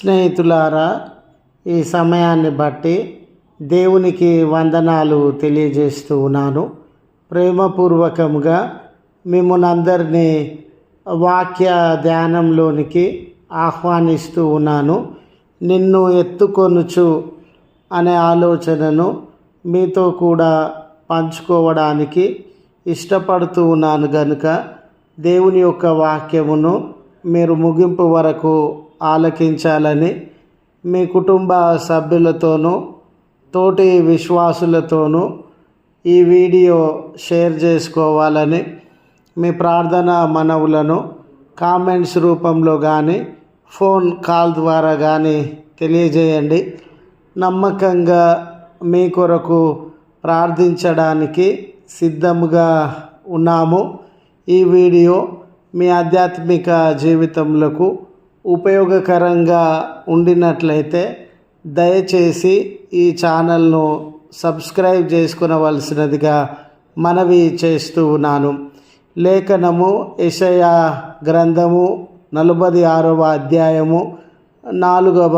స్నేహితులారా ఈ సమయాన్ని బట్టి దేవునికి వందనాలు తెలియజేస్తూ ఉన్నాను. ప్రేమపూర్వకంగా మిమ్మల్ని అందరినీ వాక్య ధ్యానంలోనికి ఆహ్వానిస్తూ ఉన్నాను. నిన్ను ఎత్తుకొనుచు అనే ఆలోచనను మీతో కూడా పంచుకోవడానికి ఇష్టపడుతూ ఉన్నాను గనుక దేవుని యొక్క వాక్యమును మీరు ముగింపు వరకు ఆలకించాలని మీ కుటుంబ సభ్యులతోనూ తోటి విశ్వాసులతోనూ ఈ వీడియో షేర్ చేసుకోవాలని మీ ప్రార్థన మనవులను కామెంట్స్ రూపంలో కానీ ఫోన్ కాల్ ద్వారా కానీ తెలియజేయండి. నమ్మకంగా మీ కొరకు ప్రార్థించడానికి సిద్ధముగా ఉన్నాము. ఈ వీడియో మీ ఆధ్యాత్మిక జీవితములకు ఉపయోగకరంగా ఉండినట్లయితే దయచేసి ఈ ఛానల్ను సబ్స్క్రైబ్ చేసుకునవలసినదిగా మనవి చేస్తూ ఉన్నాను. లేఖనము యెషయ గ్రంథము నలభై ఆరవ అధ్యాయము నాలుగవ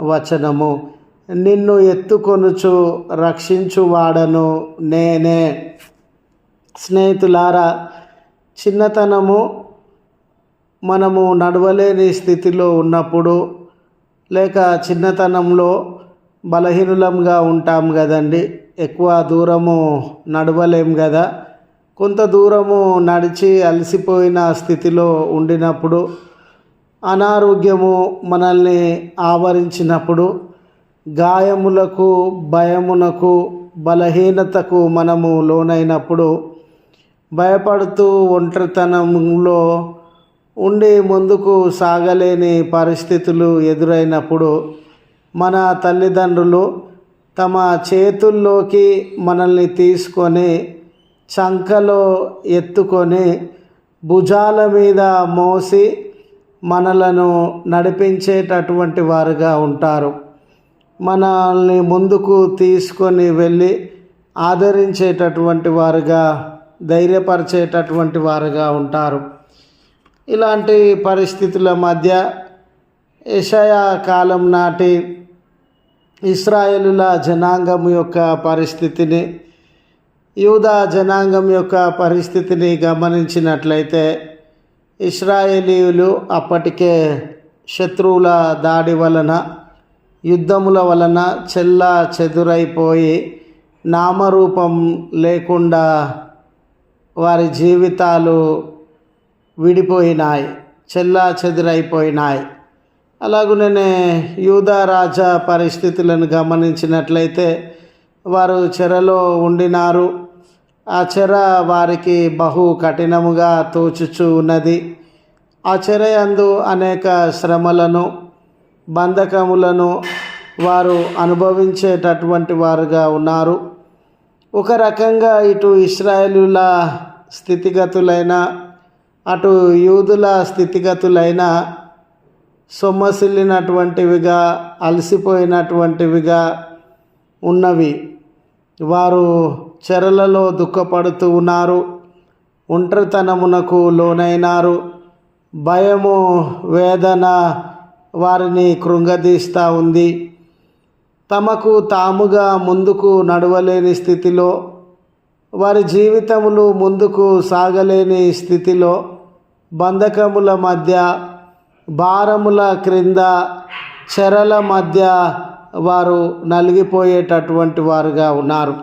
వచనము. నిన్ను ఎత్తుకొనుచు రక్షించువాడను నేనే. స్నేహితులారా చిన్నతనము మనము నడవలేని స్థితిలో ఉన్నప్పుడు లేక చిన్నతనంలో బలహీనులంగా ఉంటాం కదండి. ఎక్కువ దూరము నడవలేం కదా. కొంత దూరము నడిచి అలసిపోయిన స్థితిలో ఉండినప్పుడు అనారోగ్యము మనల్ని ఆవరించినప్పుడు గాయములకు భయమునకు బలహీనతకు మనము లోనైనప్పుడు భయపడుతూ ఒంటరితనంలో ఉండి ముందుకు సాగలేని పరిస్థితులు ఎదురైనప్పుడు మన తల్లిదండ్రులు తమ చేతుల్లోకి మనల్ని తీసుకొని చంకలో ఎత్తుకొని భుజాల మీద మోసి మనలను నడిపించేటటువంటి వారుగా ఉంటారు. మనల్ని ముందుకు తీసుకొని వెళ్ళి ఆదరించేటటువంటి వారుగా ధైర్యపరిచేటటువంటి వారుగా ఉంటారు. ఇలాంటి పరిస్థితుల మధ్య యషయా కాలం నాటి ఇస్రాయేలుల జనాంగం యొక్క పరిస్థితిని యూదా జనాంగం యొక్క పరిస్థితిని గమనించినట్లయితే ఇస్రాయేలీయులు అప్పటికే శత్రువుల దాడి వలన యుద్ధముల వలన చెల్లా చెదురైపోయి నామరూపం లేకుండా వారి జీవితాలు విడిపోయినాయి చెల్లా చెదురైపోయినాయి. అలాగునే యూదా రాజా పరిస్థితులను గమనించినట్లయితే వారు చెరలో ఉండినారు. ఆ చెర వారికి బహు కఠినముగా తోచుచు ఉన్నది. ఆ చెర యందు అనేక శ్రమలను బంధకములను వారు అనుభవించేటటువంటి వారుగా ఉన్నారు. ఒక రకంగా ఇటు ఇస్రాయేలుల స్థితిగతులైన అటు యూదుల స్థితిగతులైన సొమ్మసిల్లినటువంటివిగా అలసిపోయినటువంటివిగా ఉన్నవి. వారు చెరలలో దుఃఖపడుతూ ఉన్నారు ఒంటరితనమునకు లోనైనారు. భయము వేదన వారిని కృంగదీస్తూ ఉంది. తమకు తాముగా ముందుకు నడవలేని స్థితిలో వారి జీవితములు ముందుకు సాగలేని స్థితిలో బంధకముల మధ్య భారముల క్రింద చెరల మధ్య వారు నలిగిపోయేటటువంటి వారుగా ఉన్నారు.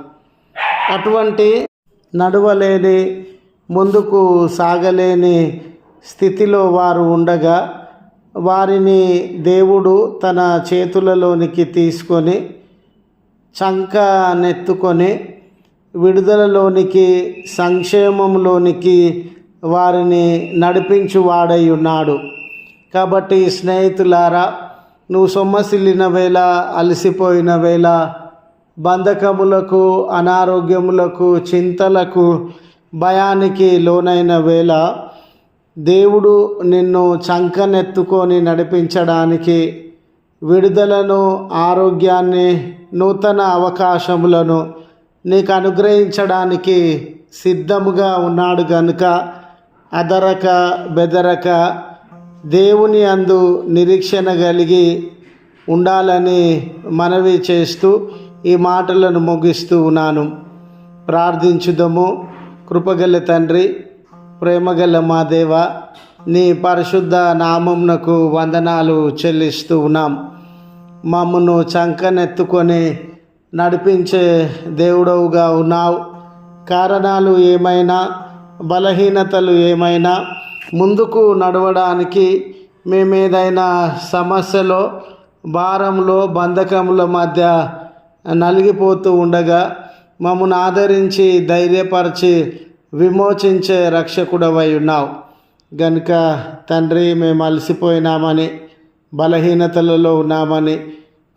అటువంటి నడవలేని ముందుకు సాగలేని స్థితిలో వారు ఉండగా వారిని దేవుడు తన చేతులలోనికి తీసుకొని చంక నెత్తుకొని విడుదలలోనికి సంక్షేమంలోనికి వారిని నడిపించువాడై ఉన్నాడు కాబట్టి స్నేహితులారా నువ్వు సొమ్మసిల్లిన వేళ అలసిపోయిన వేళ బంధకములకు అనారోగ్యములకు చింతలకు భయానికి లోనైన వేళ దేవుడు నిన్ను చంకనెత్తుకొని నడిపించడానికి విడుదలను ఆరోగ్యాన్ని నూతన అవకాశములను నీకు అనుగ్రహించడానికి సిద్ధముగా ఉన్నాడు గనుక అదరక బెదరక దేవుని అందు నిరీక్షణ కలిగి ఉండాలని మనవి చేస్తూ ఈ మాటలను ముగిస్తూ ఉన్నాను. ప్రార్థించుదము. కృపగల తండ్రి ప్రేమగల మా దేవ నీ పరిశుద్ధ నామంనకు వందనాలు చెల్లిస్తూ ఉన్నాం. మమ్మను చంకనెత్తుకొని నడిపించే దేవుడవుగా ఉన్నావు. కారణాలు ఏమైనా బలహీనతలు ఏమైనా ముందుకు నడవడానికి మేమేదైనా సమస్యలో భారంలో బంధకముల మధ్య నలిగిపోతూ ఉండగా మమ్మను ఆదరించి ధైర్యపరిచి విమోచించే రక్షకుడవై ఉన్నావు. గనుక తండ్రి మేము అలసిపోయినామని బలహీనతలలో ఉన్నామని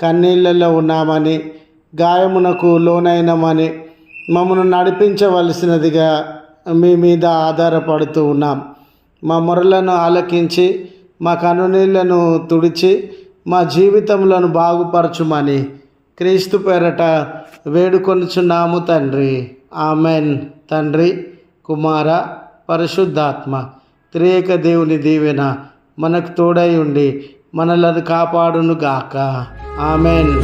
కన్నీళ్ళలో ఉన్నామని గాయమునకు లోనైనమని మమ్మను నడిపించవలసినదిగా మీ మీద ఆధారపడుతూ ఉన్నాం. మా మొరలను ఆలకించి మా కనునీళ్ళను తుడిచి మా జీవితములను బాగుపరచుమని క్రీస్తు పేరట వేడుకొనుచున్నాము తండ్రి. ఆమెన్. తండ్రి కుమార పరిశుద్ధాత్మ త్రియేక దేవుని దీవెన మనకు తోడై ఉండి మనలను కాపాడును గాక ఆమెన్.